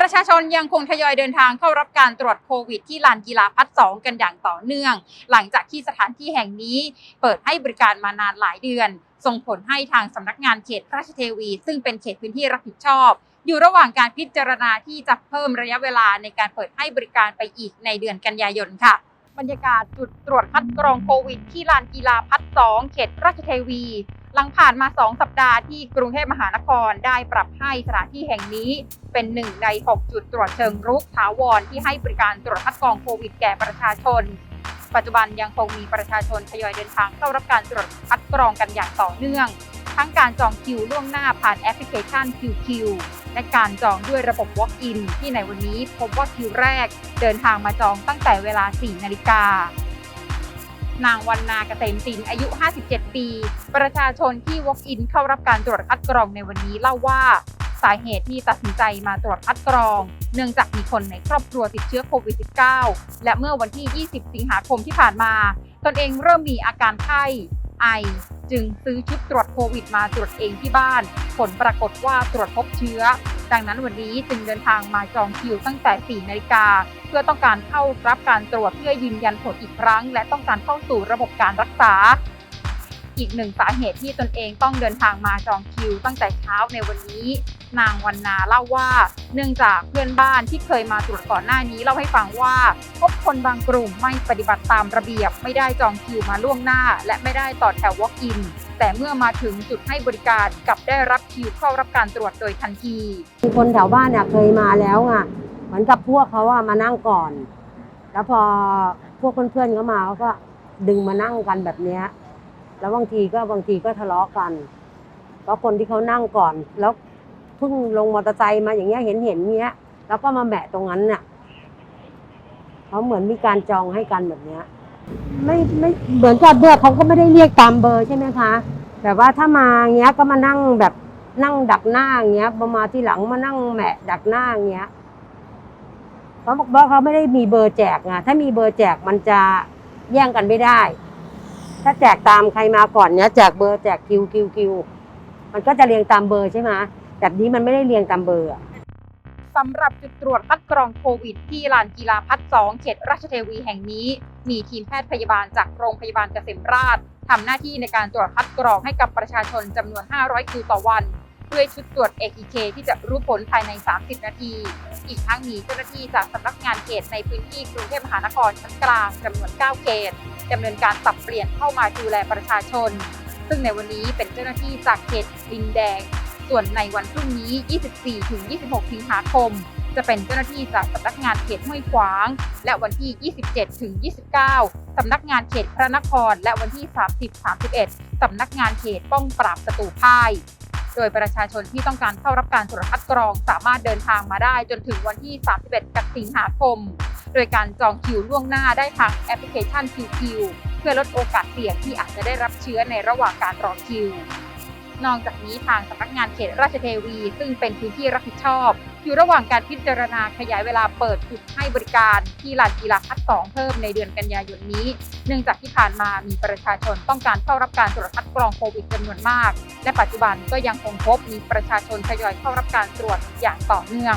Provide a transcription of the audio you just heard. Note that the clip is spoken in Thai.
ประชาชนยังคงทยอยเดินทางเข้ารับการตรวจโควิดที่ลานกีฬาพัดสองกันอย่างต่อเนื่อง หลังจากที่สถานที่แห่งนี้เปิดให้บริการมานานหลายเดือน ส่งผลให้ทางสำนักงานเขตราชเทวี ซึ่งเป็นเขตพื้นที่รับผิดชอบ อยู่ระหว่างการพิจารณาที่จะเพิ่มระยะเวลาในการเปิดให้บริการไปอีกในเดือนกันยายนค่ะบรรยากาศจุดตรวจคัดกรองโควิดที่ลานกีฬาพัดสองเขตราชเทวี หลังผ่านมา 2 สัปดาห์ที่กรุงเทพมหานครได้ปรับให้สถานที่แห่งนี้เป็นหนึ่งใน 6 จุดตรวจเชิงรุกถาวรที่ให้บริการตรวจคัดกรองโควิดแก่ประชาชน ปัจจุบันยังคงมีประชาชนทยอยเดินทางเข้ารับการตรวจคัดกรองกันอย่างต่อเนื่อง ทั้งการจองคิวล่วงหน้าผ่านแอปพลิเคชัน QQ และการจองด้วยระบบ Walk-in ที่ในวันนี้พบว่าคิวแรก เดินทางมาจองตั้งแต่เวลา 4 นาฬิกา นางวันนาเกษมศิลป์อายุ 57 ปี ประชาชนที่ Walk-in เข้ารับการตรวจคัดกรองในวันนี้เล่าว่าสาเหตุที่ตัดสินใจมาตรวจคัดกรอง เนื่องจากมีคนในครอบครัวติดเชื้อโควิด -19 และเมื่อวันที่ 20 สิงหาคมที่ผ่านมา ตนเองเริ่มมีอาการไข้ ไอ จึงซื้อชุดตรวจโควิดมาตรวจเองที่บ้าน ผลปรากฏว่าตรวจพบเชื้อ ดังนั้นวันนี้จึงเดินทางมาจองคิวตั้งแต่ 4 นาฬิกา เพื่อต้องการเข้ารับการตรวจเพื่อยืนยันผลอีกครั้ง และต้องการเข้าสู่ระบบการรักษา อีกหนึ่งสาเหตุที่ตนเองต้องเดินทางมาจองคิว ตั้งแต่เช้าในวันนี้ นางวันนาเล่าว่า เนื่องจากเพื่อนบ้านที่เคยมาตรวจก่อนหน้านี้เล่าให้ฟังว่า พบคนบางกลุ่มไม่ปฏิบัติตามระเบียบ ไม่ได้จองคิวมาล่วงหน้า และไม่ได้ต่อแถว walk-in แต่เมื่อมาถึงจุดให้บริการกลับได้รับคิวเข้ารับการตรวจโดยทันที มีคนแถวบ้านเนี่ยเคยมาแล้วอะเหมือนกับพวกเขาอะมานั่งก่อน แล้วพอพวกเพื่อนๆเขามาเขาก็ดึงมานั่งกันแบบเนี้ยแล้วบางทีก็บางทีก็ทะเลาะกันเพราะคนที่เขานั่งก่อน แล้วเพิ่งลงมอเตอร์ไซค์มาอย่างเงี้ยเห็นเห็นเงี้ย แล้วก็มาแบะตรงนั้นเนี่ยเขาเหมือนมีการจองให้กันแบบเนี้ย ไม่ไม่เหมือนกับเบอร์เขาก็ไม่ได้เรียกตามเบอร์ใช่ไหมคะแบบว่าถ้ามาเงี้ยก็มานั่งแบบนั่งดักหน้าเงี้ยพอมาที่หลังมานั่งแหมะดักหน้าเงี้ยเขาบอกว่าเขาไม่ได้มีเบอร์แจกไงถ้ามีเบอร์แจกมันจะแย่งกันไม่ได้ ถ้าแจกตามใครมาก่อนเนี้ยแจกเบอร์แจกคิวคิวคิวมันก็จะเรียงตามเบอร์ใช่ไหมแบบนี้มันไม่ได้เรียงตามเบอร์สำหรับจุดตรวจคัดกรองโควิดที่ลานกีฬาพัดสองเขตราชเทวีแห่งนี้ มีทีมแพทย์พยาบาลจากโรงพยาบาลเกษมราษฎร์ทำหน้าที่ในการตรวจคัดกรองให้กับประชาชนจำนวน 500 คิวต่อวัน ด้วยชุดตรวจ ATK ที่จะรู้ผลภายใน 30 นาที อีกทั้งมีเจ้าหน้าที่จากสำนักงานเขตในพื้นที่กรุงเทพมหานครชั้นกลางจำนวน 9 เขตดำเนินการปรับเปลี่ยนเข้ามาดูแลประชาชน ซึ่งในวันนี้เป็นเจ้าหน้าที่จากเขตดินแดง ส่วนในวันพรุ่งนี้ 24-26 สิงหาคม จะเป็นเจ้าหน้าที่จากสำนักงานเขตห้วยขวาง และวันที่ 27 ถึง 29 สำนักงานเขตพระนคร และวันที่ 30 31 สำนักงานเขตป้องปราบศัตรูพ่าย โดยประชาชนที่ต้องการเข้ารับการตรวจคัดกรองสามารถเดินทางมาได้จนถึงวันที่ 31 กับสิงหาคม โดยการจองคิวล่วงหน้าได้ทางแอปพลิเคชัน QQ เพื่อลดโอกาสเสี่ยงที่อาจจะได้รับเชื้อในระหว่างการรอคิว นอกจากนี้ทางสำนักงานเขตราชเทวี ซึ่งเป็นพื้นที่รับผิดชอบ อยู่ระหว่างการพิจารณาขยายเวลาเปิดจุดให้บริการที่ลานกีฬาพัดสองเพิ่มในเดือนกันยายนนี้ เนื่องจากที่ผ่านมามีประชาชนต้องการเข้ารับการตรวจคัดกรองโควิดจำนวนมาก และปัจจุบันก็ยังคงพบมีประชาชนทยอยเข้ารับการตรวจอย่างต่อเนื่อง